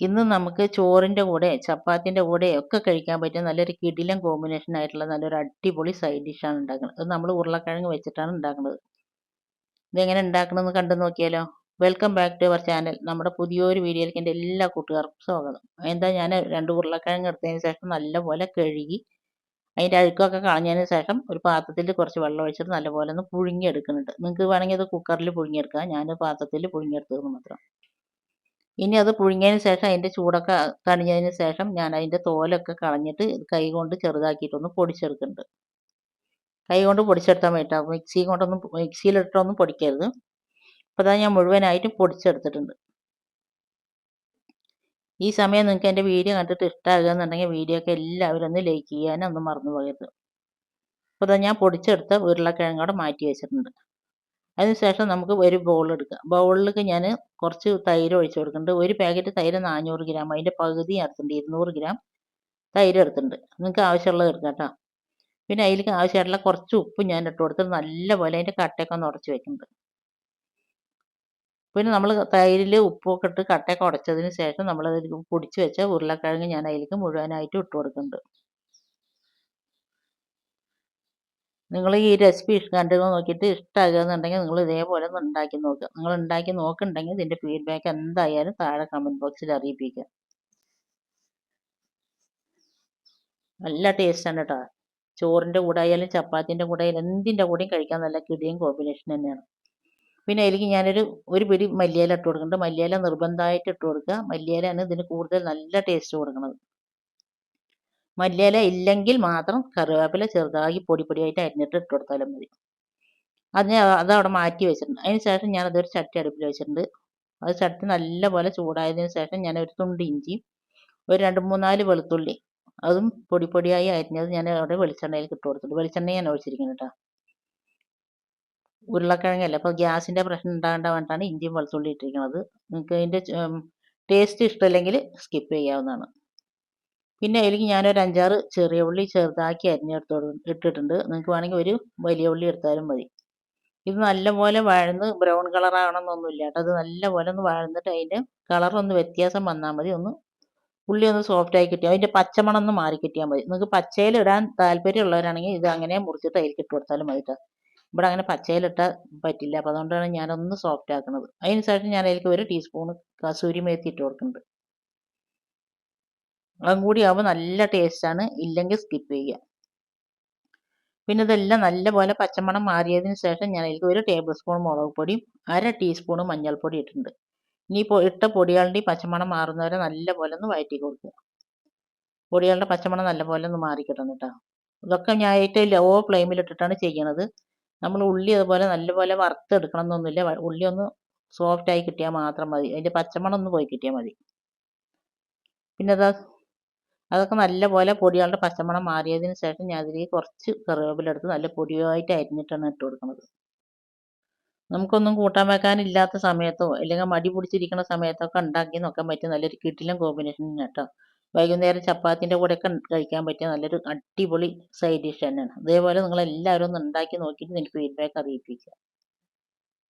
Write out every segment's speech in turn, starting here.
ഇന്ന് നമുക്ക് ചോറിന്റെ കൂടെ ചപ്പാത്തിന്റെ കൂടെ ഒക്കെ കഴിക്കാൻ പറ്റിയ നല്ലൊരു കിടിലൻ കോമ്പിനേഷൻ ആയിട്ടുള്ള നല്ലൊരു അടിപൊളി സൈഡ് ഡിഷാണ് ഉണ്ടാക്കുന്നത്. അത് നമ്മൾ ഉരുളക്കിഴങ്ങ് വെച്ചിട്ടാണ് ഉണ്ടാക്കുന്നത്. ഇതെങ്ങനെ ഉണ്ടാക്കണമെന്ന് കണ്ടു നോക്കിയാലോ? Welcome back to our channel നമ്മുടെ പുതിയൊരു വീഡിയോയിലേക്ക് എന്റെ എല്ലാ കൂട്ടുകാർക്കും സ്വാഗതം. എന്താ ഞാൻ രണ്ട് ഉരുളക്കിഴങ്ങ് എടുത്തതിന് ശേഷം നല്ലപോലെ കഴുകി അതിന്റെ അഴുക്കൊക്കെ കളഞ്ഞതിന് ശേഷം ഒരു പാത്രത്തിൽ കുറച്ച് വെള്ളം ഒഴിച്ചിട്ട് നല്ലപോലെ ഒന്ന് പുഴുങ്ങിയെടുക്കുന്നുണ്ട്. നിങ്ങൾക്ക് വേണമെങ്കിൽ അത് കുക്കറിൽ പുഴുങ്ങിയെടുക്കാം. ഞാൻ പാത്രത്തിൽ പുഴുങ്ങിയെടുത്തതെന്ന് മാത്രം. ഇനി അത് പുഴുങ്ങിയതിന് ശേഷം അതിന്റെ ചൂടൊക്കെ കണിഞ്ഞതിന് ശേഷം ഞാൻ അതിന്റെ തോലൊക്കെ കളഞ്ഞിട്ട് കൈ കൊണ്ട് ചെറുതാക്കിയിട്ടൊന്ന് പൊടിച്ചെടുക്കുന്നുണ്ട്. കൈ കൊണ്ട് പൊടിച്ചെടുത്താൽ വേണ്ടിയിട്ട് മിക്സി കൊണ്ടൊന്നും മിക്സിയിലിട്ടൊന്നും പൊടിക്കരുത്. അപ്പോൾ അതാ ഞാൻ മുഴുവനായിട്ടും പൊടിച്ചെടുത്തിട്ടുണ്ട്. ഈ സമയം നിങ്ങൾക്ക് എന്റെ വീഡിയോ കണ്ടിട്ട് ഇഷ്ടമാകുകയെന്നുണ്ടെങ്കിൽ വീഡിയോ ഒക്കെ എല്ലാവരും ഒന്ന് ലൈക്ക് ചെയ്യാനൊന്നും മറന്നു പോകരുത്. അപ്പോൾ ഞാൻ പൊടിച്ചെടുത്ത ഉരുളക്കിഴങ്ങോടെ മാറ്റി വെച്ചിട്ടുണ്ട്. അതിനുശേഷം നമുക്ക് ഒരു ബൗൾ എടുക്കാം. ബൗളിലേക്ക് ഞാൻ കുറച്ച് തൈര് ഒഴിച്ച് കൊടുക്കുന്നുണ്ട്. ഒരു പാക്കറ്റ് തൈര് നാനൂറ് ഗ്രാം അതിന്റെ പകുതി എടുത്തിട്ടുണ്ട് ഇരുന്നൂറ് ഗ്രാം തൈര് എടുത്തിട്ടുണ്ട്. നിങ്ങൾക്ക് ആവശ്യമുള്ളത് എടുക്കാം കേട്ടോ. പിന്നെ അതിലേക്ക് ആവശ്യമായിട്ടുള്ള കുറച്ച് ഉപ്പ് ഞാൻ ഇട്ട് കൊടുത്തിട്ട് നല്ലപോലെ അതിന്റെ കട്ടയൊക്കെ ഒന്ന് ഉടച്ച് വെക്കുന്നുണ്ട്. പിന്നെ നമ്മൾ തൈരിൽ ഉപ്പൊക്കെ ഇട്ട് കട്ടയൊക്കെ ഉടച്ചതിന് ശേഷം നമ്മൾ പൊടിച്ച് വെച്ച ഉരുളക്കിഴങ്ങ് ഞാൻ അതിലേക്ക് മുഴുവനായിട്ട് ഇട്ട് കൊടുക്കുന്നുണ്ട്. നിങ്ങൾ ഈ റെസിപ്പി കണ്ടു നോക്കിയിട്ട് ഇഷ്ടമാകുന്നുണ്ടെങ്കിൽ നിങ്ങൾ ഇതേപോലെ ഒന്ന് ഉണ്ടാക്കി നോക്കുക നിങ്ങൾ ഉണ്ടാക്കി നോക്കുന്നുണ്ടെങ്കിൽ ഇതിന്റെ ഫീഡ്ബാക്ക് എന്തായാലും താഴെ കമന്റ് ബോക്സിൽ അറിയിപ്പിക്കുക നല്ല ടേസ്റ്റാണ് കേട്ടോ ചോറിന്റെ കൂടെ ആയാലും ചപ്പാത്തിന്റെ കൂടെ ആയാലും എന്തിന്റെ കൂടെയും കഴിക്കാൻ നല്ല കിടിയും കോമ്പിനേഷൻ തന്നെയാണ്. പിന്നെ അതിലേക്ക് ഞാനൊരു ഒരു പിടി മല്ലിയില ഇട്ട് കൊടുക്കുന്നുണ്ട്. മല്ലിയില നിർബന്ധമായിട്ട് ഇട്ട് കൊടുക്കുക. മല്ലിയിലാണ് ഇതിന് കൂടുതൽ നല്ല ടേസ്റ്റ് കൊടുക്കുന്നത്. മല്ലിയില ഇല്ലെങ്കിൽ മാത്രം കറിവേപ്പില ചെറുതാക്കി പൊടി പൊടിയായിട്ട് അരിഞ്ഞിട്ട് ഇട്ട് കൊടുത്താലും മതി. അത് അതവിടെ മാറ്റി വെച്ചിട്ടുണ്ട്. അതിന് ശേഷം ഞാൻ അതൊരു ചട്ടി അടുപ്പിൽ വെച്ചിട്ടുണ്ട്. അത് ചട്ടി നല്ലപോലെ ചൂടായതിന് ശേഷം ഞാൻ ഒരു തുണ്ട് ഇഞ്ചി ഒരു രണ്ട് മൂന്നാൽ വെളുത്തുള്ളി അതും പൊടി പൊടിയായി അരിഞ്ഞത് ഞാൻ അവിടെ വെളിച്ചെണ്ണയിൽ ഇട്ട് കൊടുത്തിട്ടുണ്ട്. വെളിച്ചെണ്ണ ഞാൻ ഒഴിച്ചിരിക്കുന്നത് കേട്ടോ. ഉരുളക്കിഴങ്ങല്ല? അപ്പോൾ ഗ്യാസിന്റെ പ്രശ്നം ഉണ്ടാകേണ്ട വേണ്ടിയിട്ടാണ് ഇഞ്ചിയും വെളുത്തുള്ളി ഇട്ടിരിക്കുന്നത്. നിങ്ങൾക്ക് അതിന്റെ ടേസ്റ്റ് ഇഷ്ടമല്ലെങ്കിൽ സ്കിപ്പ് ചെയ്യാവുന്നതാണ്. പിന്നെ അതിലേക്ക് ഞാനൊരു അഞ്ചാറ് ചെറിയ ഉള്ളി ചെറുതാക്കി അരിഞ്ഞെടുത്ത് ഇട്ടിട്ടുണ്ട്. നിങ്ങൾക്ക് വേണമെങ്കിൽ ഒരു വലിയ ഉള്ളി എടുത്താലും മതി. ഇത് നല്ലപോലെ വഴന്ന് ബ്രൗൺ കളർ ആവണമെന്നൊന്നുമില്ല കേട്ടോ. അത് നല്ലപോലെ ഒന്ന് വഴന്നിട്ട് അതിന്റെ കളറൊന്ന് വ്യത്യാസം വന്നാൽ മതി. ഒന്ന് ഉള്ളി ഒന്ന് സോഫ്റ്റ് ആയി കിട്ടിയാൽ അതിന്റെ പച്ചമണം ഒന്ന് മാറി കിട്ടിയാൽ മതി. നിങ്ങൾക്ക് പച്ചയിൽ ഇടാൻ താല്പര്യമുള്ളവരാണെങ്കിൽ ഇത് അങ്ങനെ മുറിച്ചിട്ട് അതിലേക്ക് ഇട്ട് കൊടുത്താലും മതി കേട്ടോ. ഇവിടെ അങ്ങനെ പച്ചയിലിട്ടാൽ പറ്റില്ല. അപ്പോൾ അതുകൊണ്ടാണ് ഞാനൊന്ന് സോഫ്റ്റ് ആക്കുന്നത്. അതിന് ശേഷം ഞാൻ അതിലേക്ക് ഒരു ടീസ്പൂൺ കസൂരി മേത്തി ഇട്ട് കൊടുക്കുന്നുണ്ട്. അതും കൂടി ആവുമ്പോൾ നല്ല ടേസ്റ്റാണ് ഇല്ലെങ്കിൽ സ്കിപ്പ് ചെയ്യുക. പിന്നെ ഇതെല്ലാം നല്ലപോലെ പച്ചമണം മാറിയതിന് ശേഷം ഞാൻ അതിലേക്ക് ഒരു ടേബിൾ സ്പൂൺ മുളക് പൊടിയും അര ടീസ്പൂൺ മഞ്ഞൾപ്പൊടി ഇട്ടിട്ടുണ്ട്. ഇനി ഇപ്പോൾ ഇട്ട പൊടികളുടെ പച്ചമണം മാറുന്നവരെ നല്ലപോലെ ഒന്ന് വയറ്റി കൊടുക്കുക. പൊടികളുടെ പച്ചമണം നല്ലപോലെ ഒന്ന് മാറിക്കിട്ടണം കേട്ടോ. ഇതൊക്കെ ഞാൻ ഏറ്റവും ലോ ഫ്ലെയിമിലിട്ടിട്ടാണ് ചെയ്യണത്. നമ്മൾ ഉള്ളി അതുപോലെ നല്ലപോലെ വറുത്തെടുക്കണം എന്നൊന്നുമില്ല ഉള്ളി ഒന്ന് സോഫ്റ്റ് ആയി കിട്ടിയാൽ മാത്രം മതി. അതിന്റെ പച്ചമണം ഒന്ന് പോയി കിട്ടിയാൽ മതി. പിന്നെ അതാ അതൊക്കെ നല്ലപോലെ പൊടികളുടെ പച്ചമണം മാറിയതിന് ശേഷം ഞാൻ അതിലേക്ക് കുറച്ച് കറിവേപ്പില എടുത്ത് നല്ല പൊടിയായിട്ട് അരിഞ്ഞിട്ടാണ് ഇട്ട് കൊടുക്കുന്നത്. നമുക്കൊന്നും കൂട്ടാൻ വെക്കാനില്ലാത്ത സമയത്തോ അല്ലെങ്കിൽ മടി പിടിച്ചിരിക്കുന്ന സമയത്തൊക്കെ ഉണ്ടാക്കി നോക്കാൻ പറ്റിയ നല്ലൊരു കിട്ടിലും കോമ്പിനേഷൻ കേട്ടോ. വൈകുന്നേരം ചപ്പാത്തിന്റെ കൂടെയൊക്കെ കഴിക്കാൻ പറ്റിയ നല്ലൊരു അടിപൊളി സൈഡ് ഡിഷ് തന്നെയാണ്. അതേപോലെ നിങ്ങൾ എല്ലാവരും ഒന്ന് ഉണ്ടാക്കി നോക്കിയിട്ട് എനിക്ക് ഫീഡ്ബാക്ക് അറിയിപ്പിക്കുക.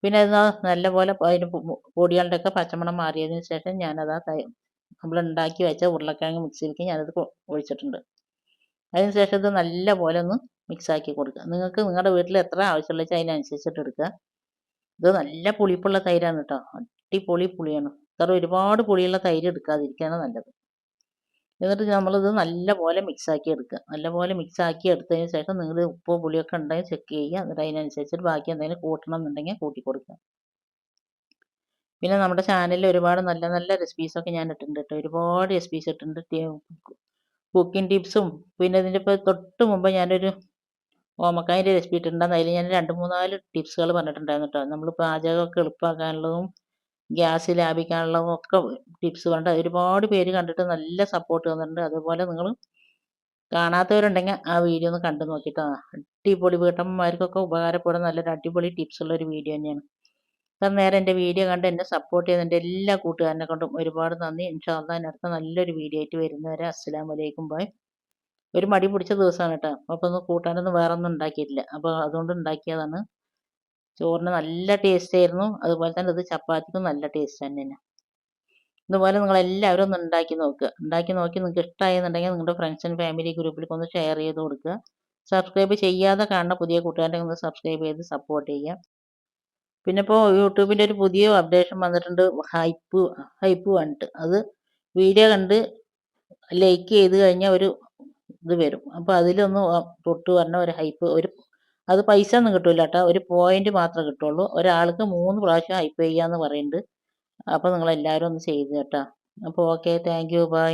പിന്നെ അത് നല്ലപോലെ അതിന് പൊടികളുടെയൊക്കെ പച്ചമണം മാറിയതിന് ശേഷം ഞാനത് നമ്മൾ ഉണ്ടാക്കി വെച്ച ഉരുളക്കിഴങ്ങ് മിക്സിയിലേക്ക് ഞാനത് ഒഴിച്ചിട്ടുണ്ട്. അതിന് ശേഷം ഇത് നല്ലപോലെ ഒന്ന് മിക്സാക്കി കൊടുക്കുക. നിങ്ങൾക്ക് നിങ്ങളുടെ വീട്ടിൽ എത്ര ആവശ്യമുള്ള വെച്ചാൽ അതിനനുസരിച്ചിട്ട് എടുക്കുക. ഇത് നല്ല പുളിപ്പുള്ള തൈരാണ് കേട്ടോ അടിപൊളി പുളിയാണ്. കാരണം ഒരുപാട് പുളിയുള്ള തൈര് എടുക്കാതിരിക്കുകയാണ് നല്ലത്. എന്നിട്ട് നമ്മളിത് നല്ല പോലെ മിക്സാക്കി എടുക്കുക. നല്ല പോലെ മിക്സാക്കി എടുത്തതിന് ശേഷം നിങ്ങൾ ഉപ്പ് പുളിയൊക്കെ ഉണ്ടെങ്കിൽ ചെക്ക് ചെയ്യുക. എന്നിട്ട് അതിനനുസരിച്ചിട്ട് ബാക്കി എന്തെങ്കിലും കൂട്ടണം എന്നുണ്ടെങ്കിൽ കൂട്ടി കൊടുക്കുക. പിന്നെ നമ്മുടെ ചാനലിൽ ഒരുപാട് നല്ല നല്ല റെസിപ്പീസൊക്കെ ഞാൻ ഇട്ടിട്ടുണ്ട് കേട്ടോ ഒരുപാട് റെസിപ്പീസ് ഇട്ടിട്ടുണ്ട്. കുക്കിംഗ് ടിപ്സും പിന്നെ ഇതിന്റെ ഇപ്പോൾ തൊട്ട് മുമ്പ് ഞാനൊരു ഓമക്കായന്റെ റെസിപ്പി ഇട്ടിട്ടുണ്ടായിരുന്നു. അതിൽ ഞാൻ രണ്ട് മൂന്നാൽ ടിപ്സുകൾ പറഞ്ഞിട്ടുണ്ടായിരുന്നു കേട്ടോ നമ്മൾ പാചകമൊക്കെ എളുപ്പമാക്കാനുള്ളതും ഗ്യാസ് ലാഭിക്കാനുള്ളതും ഒക്കെ ടിപ്സ് പറഞ്ഞിട്ട് ഒരുപാട് പേര് കണ്ടിട്ട് നല്ല സപ്പോർട്ട് തന്നിട്ടുണ്ട്. അതുപോലെ നിങ്ങൾ കാണാത്തവരുണ്ടെങ്കിൽ ആ വീഡിയോ ഒന്ന് കണ്ടു നോക്കിയിട്ടോ അടിപൊളി വീട്ടമ്മമാർക്കൊക്കെ ഉപകാരപ്പെടുന്ന നല്ലൊരു അടിപൊളി ടിപ്സ് ഉള്ള ഒരു വീഡിയോ തന്നെയാണ്. ഇത്ര നേരം എന്റെ വീഡിയോ കണ്ട് എന്നെ സപ്പോർട്ട് ചെയ്ത എന്റെ എല്ലാ കൂട്ടുകാരനെ കൊണ്ടും ഒരുപാട് നന്ദി. ഇൻഷാല്ലാ അടുത്ത നല്ലൊരു വീഡിയോ ആയിട്ട് വരുന്നവരെ അസ്സലാം വലൈക്കും ബായ് ഒരു മടി പിടിച്ച ദിവസമാണ് കേട്ടോ. അപ്പോൾ ഒന്ന് കൂട്ടാനൊന്നും വേറെ ഒന്നും ഉണ്ടാക്കിയിട്ടില്ല. അപ്പോൾ അതുകൊണ്ട് ഉണ്ടാക്കിയതാണ്. ചോറിന് നല്ല ടേസ്റ്റ് ആയിരുന്നു. അതുപോലെ തന്നെ ഇത് ചപ്പാത്തിക്കും നല്ല ടേസ്റ്റ് തന്നെയാണ്. ഇതുപോലെ നിങ്ങളെല്ലാവരും ഒന്ന് ഉണ്ടാക്കി നോക്കുക. ഉണ്ടാക്കി നോക്കി നിങ്ങൾക്ക് ഇഷ്ടമായെന്നുണ്ടെങ്കിൽ നിങ്ങളുടെ ഫ്രണ്ട്സ് ആൻഡ് ഫാമിലി ഗ്രൂപ്പിലേക്ക് ഒന്ന് ഷെയർ ചെയ്ത് കൊടുക്കുക. സബ്സ്ക്രൈബ് ചെയ്യാതെ കാണുന്ന പുതിയ കൂട്ടുകാരെ ഒന്ന് സബ്സ്ക്രൈബ് ചെയ്ത് സപ്പോർട്ട് ചെയ്യുക. പിന്നെ ഇപ്പോൾ യൂട്യൂബിന്റെ ഒരു പുതിയ അപ്ഡേഷൻ വന്നിട്ടുണ്ട്. ഹൈപ്പ് ഹൈപ്പ് വന്നിട്ട്. അത് വീഡിയോ കണ്ട് ലൈക്ക് ചെയ്ത് കഴിഞ്ഞാൽ ഒരു ഇത് വരും. അപ്പോൾ അതിലൊന്ന് തൊട്ട് പറഞ്ഞ ഒരു ഹൈപ്പ് ഒരു അത് പൈസ ഒന്നും കിട്ടില്ല കേട്ടോ. ഒരു പോയിന്റ് മാത്രമേ കിട്ടുള്ളൂ. ഒരാൾക്ക് മൂന്ന് പ്രാവശ്യം ഹൈപ്പ് ചെയ്യാന്ന് പറയുന്നുണ്ട്. അപ്പോൾ നിങ്ങളെല്ലാവരും ഒന്ന് ചെയ്ത് കേട്ടോ. അപ്പോൾ ഓക്കെ താങ്ക് യു ബൈ